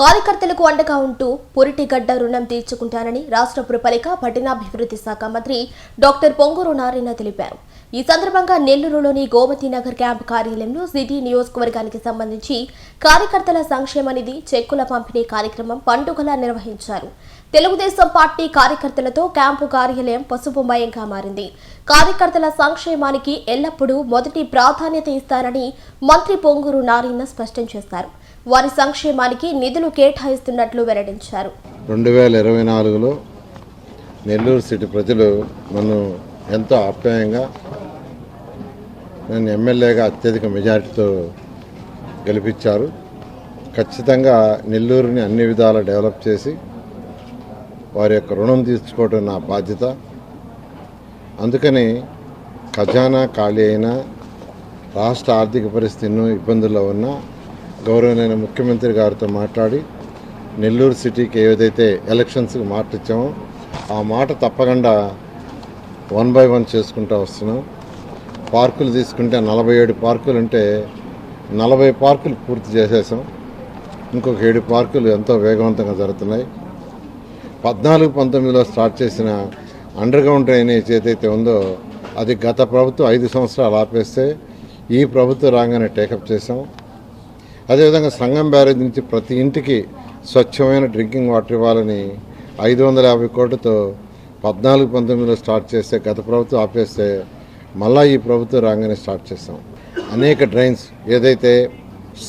కార్యకర్తలకు అండగా ఉంటూ పురిటిగడ్డ రుణం తీర్చుకుంటానని రాష్ట్ర పురపాలిక పట్టణాభివృద్ధి శాఖ మంత్రి డాక్టర్ పొంగూరు నారాయణ తెలిపారు. ఈ సందర్భంగా నెల్లూరులోని గోమతి నగర్ క్యాంప్ కార్యాలయంలో సిటీ నియోజకవర్గానికి సంబంధించి కార్యకర్తల సంక్షేమ నిధి చెక్కుల పంపిణీ కార్యక్రమం పండుగలా నిర్వహించారు. తెలుగుదేశం పార్టీ కార్యకర్తలతో క్యాంపు కార్యాలయం పసుపుమయంగా మారింది. కార్యకర్తల సంక్షేమానికి ఎల్లప్పుడూ మొదటి ప్రాధాన్యత ఇస్తారని మంత్రి పొంగూరు నారాయణ స్పష్టం చేశారు. వారి సంక్షేమానికి నిధులు కేటాయిస్తున్నట్లు వెల్లడించారు. రెండు వేల ఇరవై నాలుగులో నెల్లూరు సిటీ ప్రజలు నన్ను ఎంతో ఆప్యాయంగా నన్ను ఎమ్మెల్యేగా అత్యధిక మెజారిటీతో గెలిపించారు. ఖచ్చితంగా నెల్లూరుని అన్ని విధాలా డెవలప్ చేసి వారి యొక్క రుణం తీర్చుకోవడం నా బాధ్యత. అందుకని ఖజానా ఖాళీ అయినా రాష్ట్ర ఆర్థిక పరిస్థితి ఎన్నో ఇబ్బందుల్లో ఉన్నా గౌరవనైన ముఖ్యమంత్రి గారితో మాట్లాడి నెల్లూరు సిటీకి ఏదైతే ఎలక్షన్స్కి మాట ఇచ్చామో ఆ మాట తప్పకుండా వన్ బై వన్ చేసుకుంటూ వస్తున్నాం. పార్కులు తీసుకుంటే నలభై ఏడు పార్కులు ఉంటే నలభై పార్కులు పూర్తి చేసేసాం. ఇంకొక ఏడు పార్కులు ఎంతో వేగవంతంగా జరుగుతున్నాయి. పద్నాలుగు పంతొమ్మిదిలో స్టార్ట్ చేసిన అండర్ గ్రౌండ్ డ్రైనేజ్ ఏదైతే ఉందో అది గత ప్రభుత్వం ఐదు సంవత్సరాలు ఆపేస్తే ఈ ప్రభుత్వం రాగానే టేకప్ చేసాం అదేవిధంగా సంగం బ్యారేజ్ నుంచి ప్రతి ఇంటికి స్వచ్ఛమైన డ్రింకింగ్ వాటర్ ఇవ్వాలని ఐదు వందల యాభై కోట్లతో పద్నాలుగు పంతొమ్మిదిలో స్టార్ట్ చేస్తే గత ప్రభుత్వం ఆపేస్తే మళ్ళా ఈ ప్రభుత్వం రాగానే స్టార్ట్ చేస్తాం. అనేక డ్రైన్స్ ఏదైతే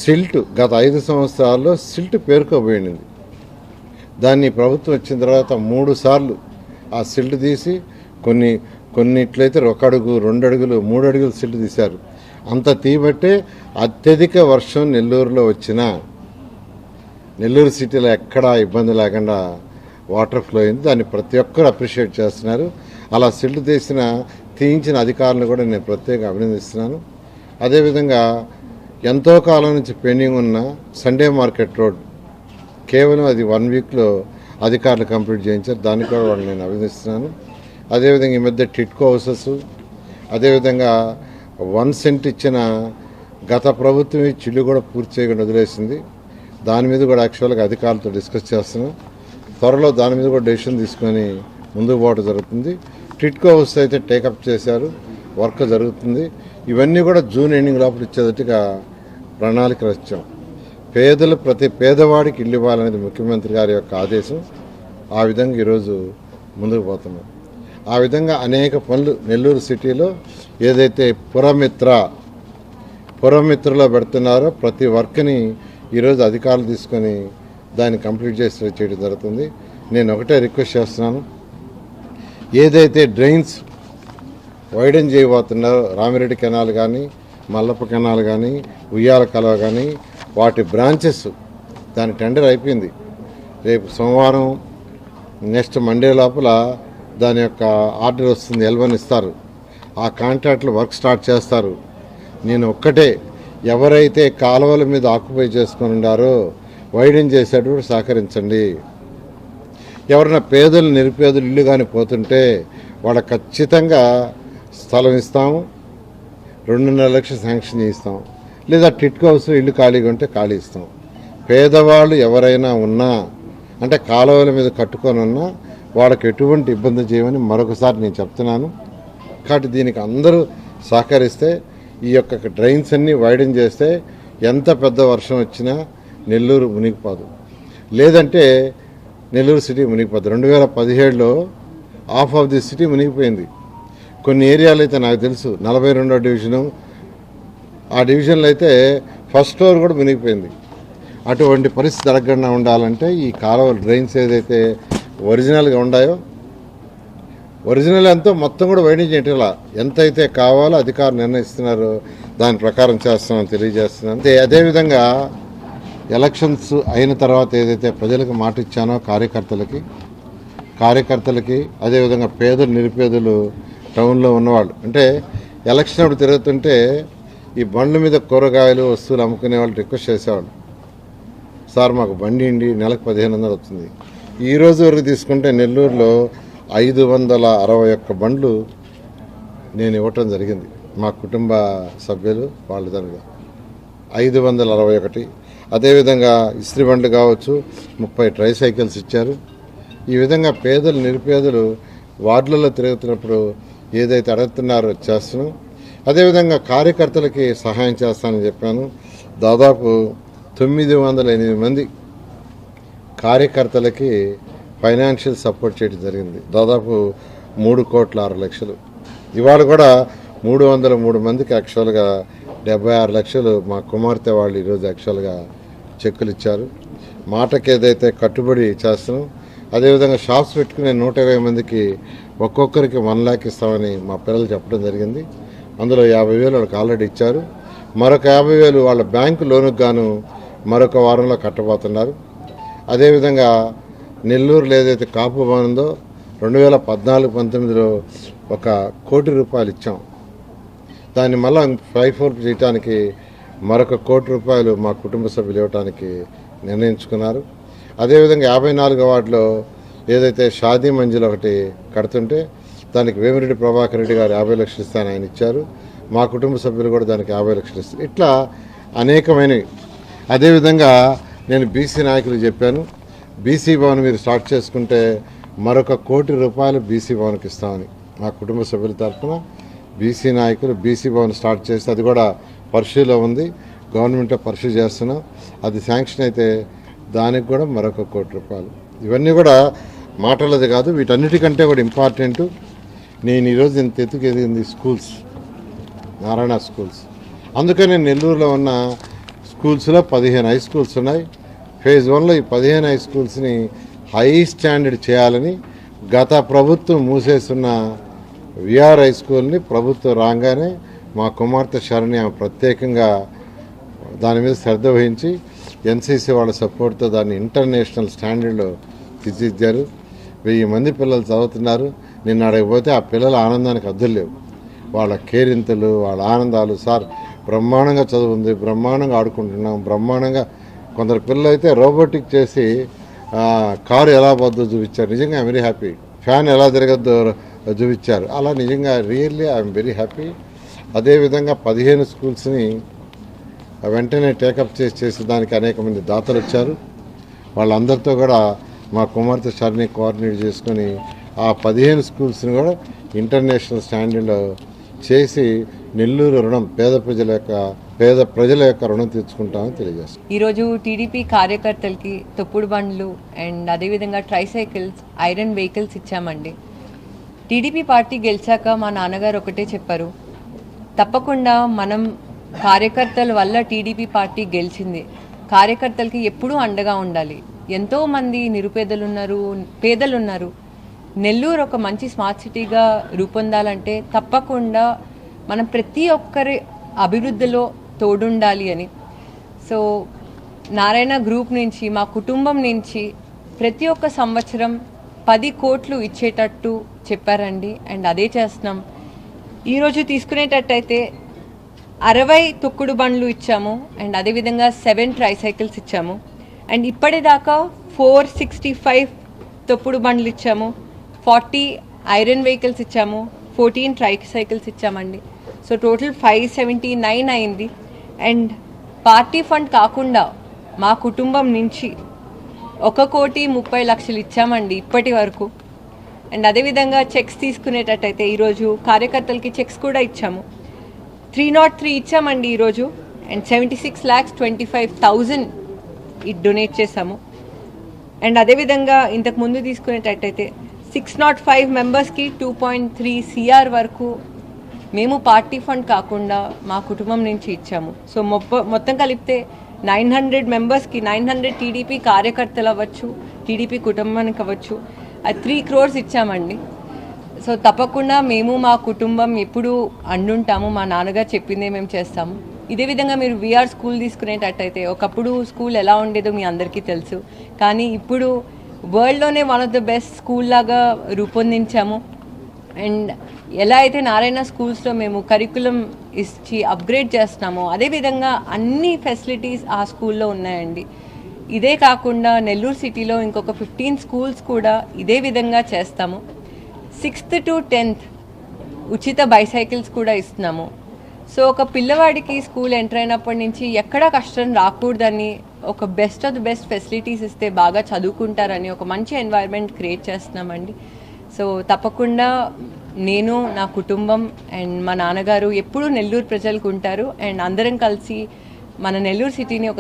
సిల్ట్ గత ఐదు సంవత్సరాల్లో సిల్ట్ పేరుకోబోయింది. దాన్ని ప్రభుత్వం వచ్చిన తర్వాత మూడు సార్లు ఆ సిల్ట్ తీసి కొన్ని కొన్నిట్లయితే ఒక అడుగు రెండు అడుగులు మూడు అడుగులు సిల్ట్ తీశారు. అంత తీయబట్టే అత్యధిక వర్షం నెల్లూరులో వచ్చిన నెల్లూరు సిటీలో ఎక్కడా ఇబ్బంది లేకుండా వాటర్ ఫ్లో అయింది. దాన్ని ప్రతి ఒక్కరు అప్రిషియేట్ చేస్తున్నారు. అలా సిల్ట్ తీసిన తీయించిన అధికారులను కూడా నేను ప్రత్యేకంగా అభినందిస్తున్నాను. అదేవిధంగా ఎంతో కాలం నుంచి పెండింగ్ ఉన్న సండే మార్కెట్ రోడ్ కేవలం అది వన్ వీక్లో అధికారులు కంప్లీట్ చేయించారు. దాన్ని కూడా నేను అభినందిస్తున్నాను. అదేవిధంగా ఈ మధ్య టిట్కో హౌసెస్ అదేవిధంగా వన్ సెంట్ ఇచ్చిన గత ప్రభుత్వం ఈ చిల్లు కూడా పూర్తి చేయకుండా వదిలేసింది. దాని మీద కూడా యాక్చువల్గా అధికారులతో డిస్కస్ చేస్తున్నాం. త్వరలో దాని మీద కూడా డెసిషన్ తీసుకొని ముందుకు పోవడం జరుగుతుంది. టిట్కో హౌస్ అయితే టేకప్ చేశారు. వర్క్ జరుగుతుంది. ఇవన్నీ కూడా జూన్ ఎండింగ్ లోపల ఇచ్చేటట్టుగా ప్రణాళిక వచ్చాం పేదలు ప్రతి పేదవాడికి ఇల్లు ఇవ్వాలనేది ముఖ్యమంత్రి గారి యొక్క ఆదేశం. ఆ విధంగా ఈరోజు ముందుకు పోతున్నాం. ఆ విధంగా అనేక పనులు నెల్లూరు సిటీలో ఏదైతే పురమిత్ర పురమిత్రలో పెడుతున్నారో ప్రతి వర్క్ని ఈరోజు అధికారులు తీసుకొని దాన్ని కంప్లీట్ చేసి చేయడం జరుగుతుంది. నేను ఒకటే రిక్వెస్ట్ చేస్తున్నాను. ఏదైతే డ్రైన్స్ వైడెన్ చేయబోతున్నారో రామిరెడ్డి కెనాల్ కానీ మల్లప్ప కెనాల్ కానీ ఉయ్యాల కలవ కానీ వాటి బ్రాంచెస్ దాని టెండర్ అయిపోయింది. రేపు సోమవారం నెక్స్ట్ మండే లోపల దాని యొక్క ఆర్డర్ వస్తుంది ఎల్వన్ ఇస్తారు. ఆ కాంట్రాక్ట్లో వర్క్ స్టార్ట్ చేస్తారు. నేను ఒక్కటే ఎవరైతే కాలువల మీద ఆక్యుపై చేసుకుని ఉండారో వైడెన్ చేసేటప్పుడు సహకరించండి. ఎవరైనా పేదలు నిరుపేదలు ఇల్లు కానీ పోతుంటే వాళ్ళ ఖచ్చితంగా స్థలం ఇస్తాము. రెండున్నర లక్షలు శాంక్షన్ చేయిస్తాం లేదా టిట్ హౌస్ ఇల్లు ఖాళీగా ఉంటే ఖాళీ ఇస్తాం పేదవాళ్ళు ఎవరైనా ఉన్నా అంటే కాలువల మీద కట్టుకొని ఉన్నా వాళ్ళకి ఎటువంటి ఇబ్బంది చేయమని మరొకసారి నేను చెప్తున్నాను. కాబట్టి దీనికి అందరూ సహకరిస్తే ఈ యొక్క డ్రైన్స్ అన్నీ వైడెన్ చేస్తే ఎంత పెద్ద వర్షం వచ్చినా నెల్లూరు మునిగిపోదు. లేదంటే నెల్లూరు సిటీ మునిగిపోదు. రెండు వేల పదిహేడులో హాఫ్ ఆఫ్ ది సిటీ మునిగిపోయింది. కొన్ని ఏరియాలు అయితే నాకు తెలుసు. నలభై రెండో డివిజను. ఆ డివిజన్లో అయితే ఫస్ట్ ఫ్లోర్ కూడా మునిగిపోయింది. అటువంటి పరిస్థితి జరగకుండా ఉండాలంటే ఈ కాలువ డ్రైన్స్ ఏదైతే ఒరిజినల్గా ఉన్నాయో ఒరిజినల్ ఎంతో మొత్తం కూడా వైడింగ్ చేయటంలా ఎంత అయితే కావాలో అధికారులు నిర్ణయిస్తున్నారో దాని ప్రకారం చేస్తామని తెలియజేస్తున్నాను. అంతే అదేవిధంగా ఎలక్షన్స్ అయిన తర్వాత ఏదైతే ప్రజలకు మాట ఇచ్చానో కార్యకర్తలకి కార్యకర్తలకి అదేవిధంగా పేదలు నిరుపేదలు టౌన్లో ఉన్నవాళ్ళు. అంటే ఎలక్షన్ అప్పుడు తిరుగుతుంటే ఈ బండ్ల మీద కూరగాయలు వస్తువులు అమ్ముకునే వాళ్ళు రిక్వెస్ట్ చేసేవాళ్ళు. సార్ మాకు బండి ఇండి నెలకు పదిహేను వందలు వస్తుంది. ఈరోజు వరకు తీసుకుంటే నెల్లూరులో ఐదు వందల అరవై ఒక్క బండ్లు నేను ఇవ్వటం జరిగింది. మా కుటుంబ సభ్యులు వాళ్ళ ఐదు వందల అరవై ఒకటి. అదేవిధంగా ఇస్త్రీ బండ్లు కావచ్చు ముప్పై ట్రై సైకిల్స్ ఇచ్చారు. ఈ విధంగా పేదలు నిరుపేదలు వార్డులలో తిరుగుతున్నప్పుడు ఏదైతే అడుగుతున్నారో చేస్తున్నాం. అదేవిధంగా కార్యకర్తలకి సహాయం చేస్తానని చెప్పాను. దాదాపు తొమ్మిది వందల ఎనిమిది మంది కార్యకర్తలకి ఫైనాన్షియల్ సపోర్ట్ చేయడం జరిగింది. దాదాపు మూడు కోట్ల ఆరు లక్షలు. ఇవాళ కూడా మూడు వందల మూడు మందికి యాక్చువల్గా డెబ్బై ఆరు లక్షలు మా కుమార్తె వాళ్ళు ఈరోజు యాక్చువల్గా చెక్కులు ఇచ్చారు. మాటకి ఏదైతే కట్టుబడి చేస్తున్నాం అదేవిధంగా షాప్స్ పెట్టుకునే నూట ఇరవై మందికి ఒక్కొక్కరికి వన్ ల్యాక్ ఇస్తామని మా పిల్లలు చెప్పడం జరిగింది. అందులో యాభై వేలు వాళ్ళకి ఆల్రెడీ ఇచ్చారు. మరొక యాభై వేలు వాళ్ళ బ్యాంకు లోనుకు గాను మరొక వారంలో కట్టబోతున్నారు. అదేవిధంగా నెల్లూరులో ఏదైతే కాపు భవన్ ఉందో రెండు వేల పద్నాలుగు పంతొమ్మిదిలో ఒక కోటి రూపాయలు ఇచ్చాం. దాన్ని మళ్ళా ఫైవ్ ఫోర్ చేయటానికి మరొక కోటి రూపాయలు మా కుటుంబ సభ్యులు ఇవ్వటానికి నిర్ణయించుకున్నారు. అదేవిధంగా యాభై నాలుగో వార్డులో ఏదైతే షాదీ మంజిల్ ఒకటి కడుతుంటే దానికి వేమిరెడ్డి ప్రభాకర్ రెడ్డి గారు యాభై లక్షలు ఇస్తాను ఆయన ఇచ్చారు. మా కుటుంబ సభ్యులు కూడా దానికి యాభై లక్షలు ఇస్తారు. ఇట్లా అనేకమైనవి. అదేవిధంగా నేను బీసీ నాయకులు చెప్పాను. బీసీ భవన్ మీరు స్టార్ట్ చేసుకుంటే మరొక కోటి రూపాయలు బీసీ భవన్కి ఇస్తామని మా కుటుంబ సభ్యుల తరఫున బీసీ నాయకులు బీసీ భవన్ స్టార్ట్ చేసి అది కూడా పరిశీలో ఉంది. గవర్నమెంట్ పరిశీలి చేస్తున్నాం. అది శాంక్షన్ అయితే దానికి కూడా మరొక కోటి రూపాయలు. ఇవన్నీ కూడా మాటలది కాదు వీటన్నిటికంటే కూడా ఇంపార్టెంట్. నేను ఈరోజు ఇంత ఎత్తుకు ఎదిగింది స్కూల్స్ నారాయణ స్కూల్స్. అందుకని నెల్లూరులో ఉన్న స్కూల్స్లో పదిహేను హై స్కూల్స్ ఉన్నాయి. ఫేజ్ వన్లో ఈ పదిహేను హై స్కూల్స్ని హై స్టాండర్డ్ చేయాలని గత ప్రభుత్వం మూసేస్తున్న విఆర్ హై స్కూల్ని ప్రభుత్వం రాగానే మా కుమార్తె శరణి ఆమె ప్రత్యేకంగా దాని మీద శ్రద్ధ వహించి ఎన్సీసీ వాళ్ళ సపోర్ట్తో దాన్ని ఇంటర్నేషనల్ స్టాండర్డ్లో తీర్చిదిద్దారు. వెయ్యి మంది పిల్లలు చదువుతున్నారు. నిన్న అడగపోతే ఆ పిల్లల ఆనందానికి అద్దులు లేవు. వాళ్ళ కేరింతలు వాళ్ళ ఆనందాలు సార్ బ్రహ్మాండంగా చదువుంది బ్రహ్మాండంగా ఆడుకుంటున్నాం బ్రహ్మాండంగా కొందరు పిల్లలు అయితే రోబోటిక్ చేసి కారు ఎలా పోద్దో చూపించారు. నిజంగా వెరీ హ్యాపీ. ఫ్యాన్ ఎలా తిరగద్దో చూపించారు. అలా నిజంగా రియల్లీ ఐఎమ్ వెరీ హ్యాపీ. అదేవిధంగా పదిహేను స్కూల్స్ని వెంటనే టేకప్ చేసి చేసి దానికి అనేక మంది దాతలు వచ్చారు. వాళ్ళందరితో కూడా మా కుమార్తె షర్ని కోఆర్డినేట్ చేసుకొని ఆ పదిహేను స్కూల్స్ని కూడా ఇంటర్నేషనల్ స్టాండర్డ్లో చేసి నెల్లూరు రుణం పేద ప్రజల యొక్క పేద ప్రజల యొక్క రుణం తీర్చుకుంటామని తెలియజేస్తాం. ఈరోజు టీడీపీ కార్యకర్తలకి తొప్పుడు బండ్లు అండ్ అదేవిధంగా ట్రైసైకిల్స్ ఐరన్ వెహికల్స్ ఇచ్చామండి. టీడీపీ పార్టీ గెలిచాక మా నాన్నగారు ఒకటే చెప్పారు తప్పకుండా మనం కార్యకర్తల వల్ల టీడీపీ పార్టీ గెలిచింది. కార్యకర్తలకి ఎప్పుడూ అండగా ఉండాలి. ఎంతోమంది నిరుపేదలు ఉన్నారు నెల్లూరు ఒక మంచి స్మార్ట్ సిటీగా రూపొందాలంటే తప్పకుండా మనం ప్రతి ఒక్కరి అభివృద్ధిలో తోడుండాలి అని. సో నారాయణ గ్రూప్ నుంచి మా కుటుంబం నుంచి ప్రతి ఒక్క సంవత్సరం పది కోట్లు ఇచ్చేటట్టు చెప్పారండి. అండ్ అదే చేస్తున్నాం. ఈరోజు తీసుకునేటట్టయితే అరవై తొక్కుడు బండ్లు ఇచ్చాము. అండ్ అదేవిధంగా సెవెన్ ట్రైసైకిల్స్ ఇచ్చాము. అండ్ ఇప్పటిదాకా ఫోర్ సిక్స్టీ ఫైవ్ తొప్పుడు బండ్లు ఇచ్చాము. ఫార్టీ ఐరన్ వెహికల్స్ ఇచ్చాము ఫోర్టీన్ ట్రైసైకిల్స్ ఇచ్చామండి. So total five seventy nine అయింది. అండ్ పార్టీ ఫండ్ కాకుండా మా కుటుంబం నుంచి ఒక కోటి ముప్పై లక్షలు ఇచ్చామండి ఇప్పటి వరకు. అండ్ అదేవిధంగా చెక్స్ తీసుకునేటట్టయితే ఈరోజు కార్యకర్తలకి చెక్స్ కూడా ఇచ్చాము. త్రీ నాట్ త్రీ ఇచ్చామండి ఈరోజు. And seventy six lakhs twenty five thousand ఇది డొనేట్ చేశాము. అండ్ అదేవిధంగా ఇంతకు ముందు తీసుకునేటట్టయితే సిక్స్ నాట్ ఫైవ్ మెంబర్స్కి టూ పాయింట్ త్రీ సిఆర్ వరకు మేము పార్టీ ఫండ్ కాకుండా మా కుటుంబం నుంచి ఇచ్చాము. సో మొత్తం కలిపితే నైన్ హండ్రెడ్ మెంబర్స్కి నైన్ హండ్రెడ్ టీడీపీ కార్యకర్తలు అవ్వచ్చు టీడీపీ కుటుంబానికి అవ్వచ్చు అది త్రీ క్రోర్స్ ఇచ్చామండి. సో తప్పకుండా మేము మా కుటుంబం ఎప్పుడు అండుంటాము. మా నాన్నగారు చెప్పిందే మేము చేస్తాము. ఇదే విధంగా మీరు వీఆర్ స్కూల్ తీసుకునేటట్టయితే ఒకప్పుడు స్కూల్ ఎలా ఉండేదో మీ అందరికీ తెలుసు. కానీ ఇప్పుడు వరల్డ్లోనే one of the best school లాగా రూపొందించాము. అండ్ ఎలా అయితే నారాయణ స్కూల్స్లో మేము కరికులం ఇచ్చి అప్గ్రేడ్ చేస్తున్నామో అదేవిధంగా అన్ని ఫెసిలిటీస్ ఆ స్కూల్లో ఉన్నాయండి. ఇదే కాకుండా నెల్లూరు సిటీలో ఇంకొక ఫిఫ్టీన్ స్కూల్స్ కూడా ఇదే విధంగా చేస్తాము. సిక్స్త్ టు టెన్త్ ఉచిత బైసైకిల్స్ కూడా ఇస్తున్నాము. సో ఒక పిల్లవాడికి స్కూల్ ఎంటర్ అయినప్పటి నుంచి ఎక్కడా కష్టం రాకూడదని ఒక best of the best facilities ఇస్తే బాగా చదువుకుంటారని ఒక మంచి ఎన్వైర్న్మెంట్ క్రియేట్ చేస్తున్నామండి. సో తప్పకుండా నేను నా కుటుంబం అండ్ మా నాన్నగారు ఎప్పుడూ నెల్లూరు ప్రజలకు ఉంటారు. అండ్ అందరం కలిసి మన నెల్లూరు సిటీని ఒక